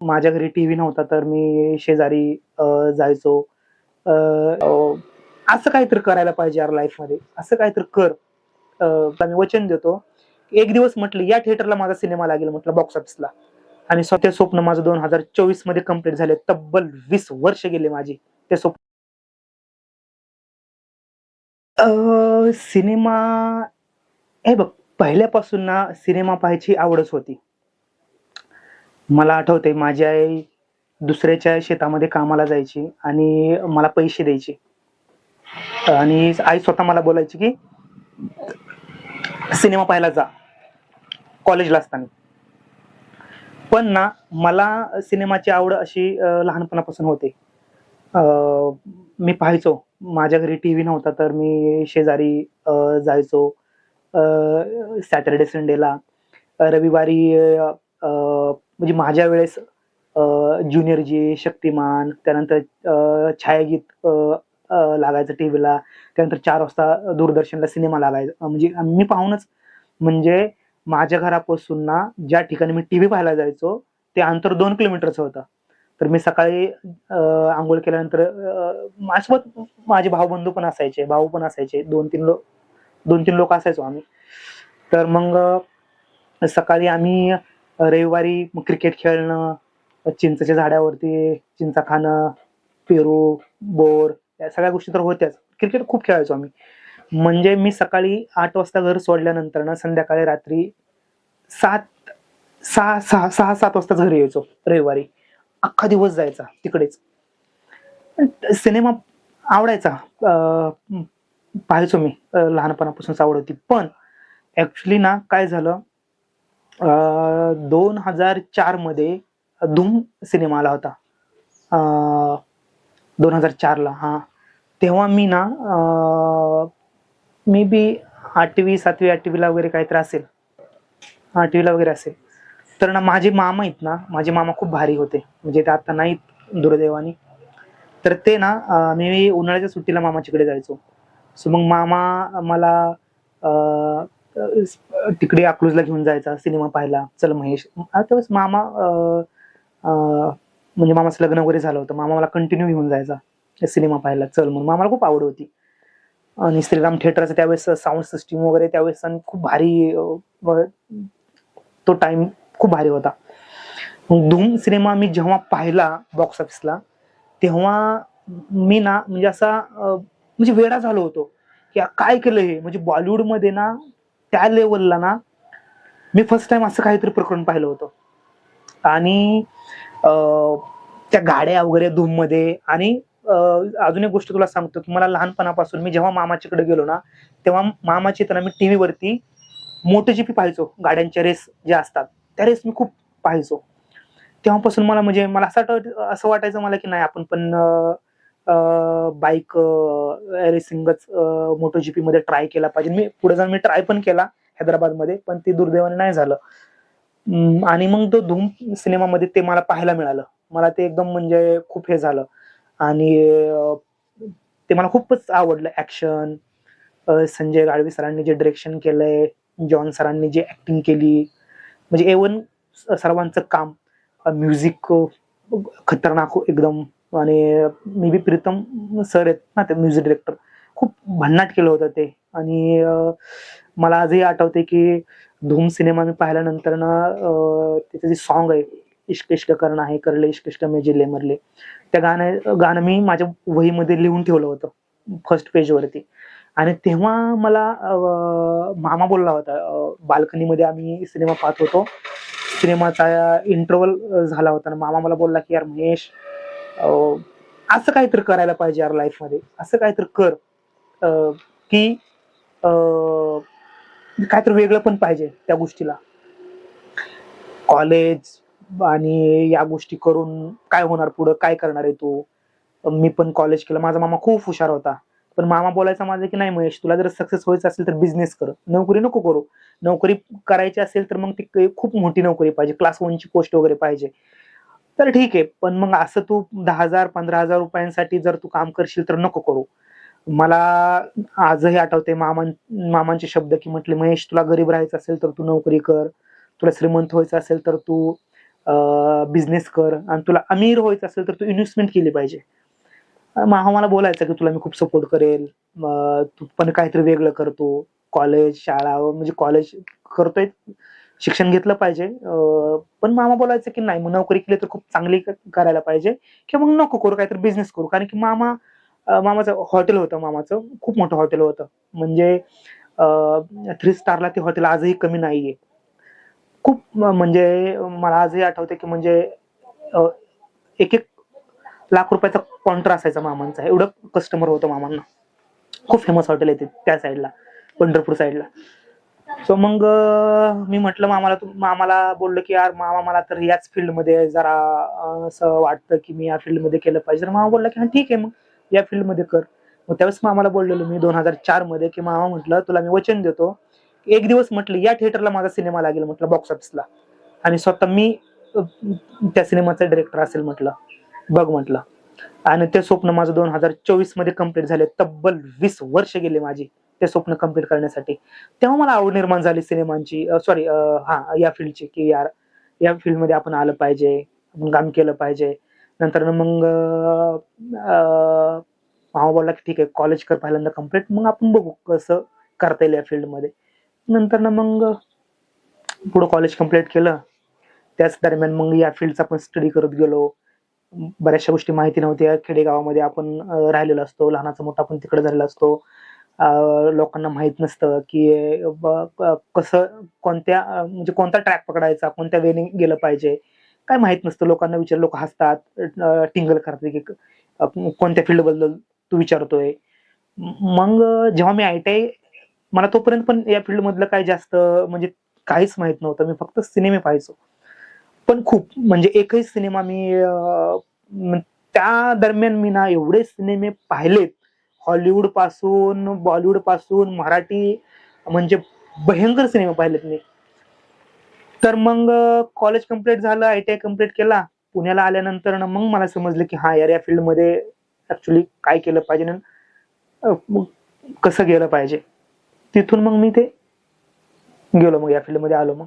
माझ्या घरी टीव्ही नव्हता तर मी शेजारी जायचो. अ, असं काहीतरी करायला पाहिजे यार लाईफमध्ये. असं काहीतरी कर. मी वचन देतो. एक दिवस म्हटलं या थिएटरला माझा सिनेमा लागेल म्हटलं बॉक्स ऑफिसला आणि स्वतः स्वप्न माझं दोन हजार चोवीसमध्ये कंप्लीट झाले. तब्बल वीस वर्ष गेले माझी ते स्वप्न. अ, सिनेमा हे बघ पहिल्यापासून ना सिनेमा पाहायची आवडच होती. मला आठवते माझी आई दुसऱ्याच्या शेतामध्ये कामाला जायची आणि मला पैसे द्यायची. आणि आई स्वतः मला बोलायची की सिनेमा पाहायला जा कॉलेजला असताना. पण ना मला सिनेमाची आवड अशी लहानपणापासून होते. मी पाहायचो. माझ्या घरी टी व्ही नव्हता तर मी शेजारी जायचो. सॅटर्डे संडेला. रविवारी म्हणजे माझ्या वेळेस ज्युनियर जी शक्तिमान त्यानंतर छायागीत लागायचं टीव्हीला त्यानंतर चार वाजता दूरदर्शनला सिनेमा लागायचा. म्हणजे मी पाहूनच म्हणजे माझ्या घरापासून ना ज्या ठिकाणी मी टीव्ही पाहायला जायचो ते अंतर दोन किलोमीटरचं होतं. तर मी सकाळी आंघोळ केल्यानंतर माझ्यासोबत माझे भाऊबंधू पण असायचे भाऊ पण असायचे. दोन तीन लोक दोन तीन लोक असायचो आम्ही. तर मग सकाळी आम्ही रविवारी क्रिकेट खेळणं चिंचेच्या झाडावरती चिंचा खाणं पेरू बोर या सगळ्या गोष्टी तर होत्याच. क्रिकेट खूप खेळायचो आम्ही. म्हणजे मी सकाळी आठ वाजता घर सोडल्यानंतर ना संध्याकाळी रात्री सात सहा सहा सहा सात वाजताच घरी यायचो रविवारी. अख्खा दिवस जायचा तिकडेच. सिनेमा आवडायचा. पाहायचो मी. लहानपणापासूनच आवड होती पण ऍक्च्युली ना काय झालं दोन हजार चारमध्ये धूम सिनेमा आला होता. दोन हजार चारला हा. तेव्हा मी ना मे बी आठवी सातवी आठवीला वगैरे काहीतरी असेल. आठवीला वगैरे असेल. तर ना माझे मामा आहेत ना माझे मामा खूप भारी होते. म्हणजे ते आता नाहीत दुर्दैवानी. तर ते ना मी उन्हाळ्याच्या सुट्टीला मामाच्याकडे जायचो. सो मग मामा मला तिकडे अकलूजला घेऊन जायचा सिनेमा पाहायला. चल महेश. आता त्यावेळेस मामा म्हणजे मामाचं लग्न वगैरे झालं होतं. मामा मला कंटिन्यू घेऊन जायचा. सिनेमा पाहायला. चल म्हणून. मामाला खूप आवड होती. आणि श्रीराम थिएटरचं त्यावेळेस साऊंड सिस्टीम वगैरे त्यावेळेस आणि खूप भारी तो टाइम खूप भारी होता. मग धूम सिनेमा मी जेव्हा पाहिला बॉक्स ऑफिसला तेव्हा मी ना म्हणजे असा म्हणजे वेडा झालो होतो. की काय केलं हे? म्हणजे बॉलिवूडमध्ये ना त्या लेवलला ना मी फर्स्ट टाइम असं काहीतरी प्रकरण पाहिलं होतं. आणि त्या गाड्या वगैरे धूममध्ये आणि अजून एक गोष्ट तुला सांगतो की मला लहानपणापासून मी जेव्हा मामाच्याकडे गेलो ना तेव्हा मामाची तर मी टी वरती मोठे जीपी पाहायचो. गाड्यांच्या रेस ज्या असतात त्या रेस मी खूप पाहायचो. तेव्हापासून मला म्हणजे मला असं वाटत असं वाटायचं मला की नाही आपण पण बाईक रेसिंगच मोटो जीपी मध्ये ट्राय केला पाहिजे. मी पुढे जाऊन मी ट्राय पण केला हैदराबादमध्ये पण ते दुर्दैवाने नाही झालं. आणि मग तो धूम सिनेमामध्ये ते मला पाहायला मिळालं. मला ते एकदम म्हणजे खूप हे झालं. आणि ते मला खूपच आवडलं. ऍक्शन संजय गाडवी सरांनी जे डिरेक्शन केलंय जॉन सरांनी जे ऍक्टिंग केली म्हणजे एवन सर्वांचं काम म्युझिक खतरनाक एकदम आणि मी बी प्रीतम सर आहेत ना ते म्युझिक डिरेक्टर खूप भन्नाट केलं होतं ते. आणि मला आजही आठवते की धूम सिनेमा मी पाहिल्यानंतर ना त्याचं जे सॉन्ग आहे इश्क इश्क करणं आहे करले इश्क इश्क मे जिल्हे मरले त्या गाणं गाणं मी माझ्या वहीमध्ये लिहून ठेवलं होतं फर्स्ट पेजवरती आणि तेव्हा मला मामा बोलला होता बाल्कनीमध्ये आम्ही सिनेमा पाहत होतो. सिनेमाचा इंटरवल झाला होता आणि मामा मला बोलला की यार महेश असं काहीतरी करायला पाहिजे यार लाईफमध्ये असं काहीतरी कर. अं, की काहीतरी वेगळं पण पाहिजे त्या गोष्टीला. कॉलेज आणि या गोष्टी करून काय होणार पुढं? काय करणार आहे तू? मी पण कॉलेज केलं. माझा मामा खूप हुशार होता. पण मामा बोलायचा माझा की नाही महेश तुला जर सक्सेस व्हायचं असेल तर बिझनेस कर. नोकरी नको करू. नोकरी करायची असेल तर मग ती खूप मोठी नोकरी पाहिजे. क्लास वनची पोस्ट वगैरे पाहिजे. तर ठीक आहे पण मग असं तू दहा हजार पंधरा हजार रुपयांसाठी जर तू काम करशील तर नको करू. मला आजही आठवते मामां मामांचे शब्द की म्हटले महेश तुला गरीब राहायचं असेल तर तू नोकरी कर तुला श्रीमंत व्हायचं असेल तर तू बिझनेस कर आणि तुला अमीर व्हायचं असेल तर तू इन्व्हेस्टमेंट केली पाहिजे. मामा मला बोलायचं की तुला मी खूप सपोर्ट करेल तू पण काहीतरी वेगळं करतो कॉलेज शाळा म्हणजे कॉलेज करतोय. शिक्षण घेतलं पाहिजे. पण मामा बोलायचं की नाही मग नोकरी केली तर खूप चांगली करायला पाहिजे. किंवा मग नको करू काहीतरी बिझनेस करू. कारण की मामा मामाचं हॉटेल होतं मामाचं. खूप मोठं हॉटेल होतं. म्हणजे थ्री स्टारला ते हॉटेल आजही कमी नाहीये. खूप म्हणजे मला आजही आठवते की म्हणजे एक एक लाख रुपयाचा कॉन्ट्रा असायचा मामांचा. एवढं कस्टमर होतं मामांना. खूप फेमस हॉटेल येते त्या साईडला पंढरपूर साईडला सो मग मी म्हटलं मामाला तू- मामाला बोललो की यार मामा मला तर याच फील्डमध्ये जरा असं वाटतं की मी या फील्डमध्ये केलं पाहिजे. तर मामा बोलला की हा ठीक आहे मग या फील्डमध्ये कर. मग त्यावेळेस मामाला बोललेलो मी दोन हजार चारमध्ये की मामा म्हटलं तुला मी वचन देतो. एक दिवस म्हटलं या थिएटरला माझा सिनेमा लागेल म्हटलं बॉक्स ऑफिसला आणि स्वतः मी त्या सिनेमाचा डिरेक्टर असेल म्हटलं. बघ म्हटलं. आणि ते स्वप्न माझं दोन हजार चोवीसमध्ये कंप्लीट झाले. तब्बल वीस वर्ष गेले माझी. ते स्वप्न कंप्लीट करण्यासाठी. तेव्हा मला आवड निर्माण झाली सिनेमांची. सॉरी हा या फील्डची की यार या फील्डमध्ये आपण आलं पाहिजे आपण काम केलं पाहिजे. नंतर मग मामा बोलला की ठीक आहे कॉलेज कर पहिल्यांदा कंप्लीट मग आपण बघू कसं करता येईल या फील्डमध्ये. नंतर ना मग पुढं कॉलेज कंप्लीट केलं. त्याच दरम्यान मग या फील्डचा आपण स्टडी करत गेलो. बऱ्याचशा गोष्टी माहिती नव्हत्या. खेडेगावामध्ये आपण राहिलेलो असतो. लहानाचा मोठा आपण तिकडे झालेला असतो. लोकांना माहीत नसतं की कसं कोणत्या म्हणजे कोणता ट्रॅक पकडायचा कोणत्या वेने गेलं पाहिजे काय माहीत नसतं. लोकांना विचार लोक हसतात टिंगल करतात की कोणत्या फील्डबद्दल तू विचारतोय. मग जेव्हा मी आय टी आय मला तोपर्यंत पण या फील्ड मधलं जास्त म्हणजे काहीच माहीत नव्हतं. मी फक्त सिनेमे पाहायचो. पण खूप म्हणजे एकही सिनेमा मी त्या दरम्यान मी ना एवढे सिनेमे पाहिलेत हॉलिवूडपासून बॉलिवूडपासून मराठी म्हणजे भयंकर सिनेमा पाहिलेत मी. तर मग कॉलेज कंप्लीट झालं आय टी आय कंप्लीट केला. पुण्याला आल्यानंतर ना मग मला समजलं की हा यार या फील्डमध्ये ऍक्च्युली काय केलं पाहिजे ना कसं गेलं पाहिजे. तिथून मग मी ते गेलो मग या फील्डमध्ये आलो मग.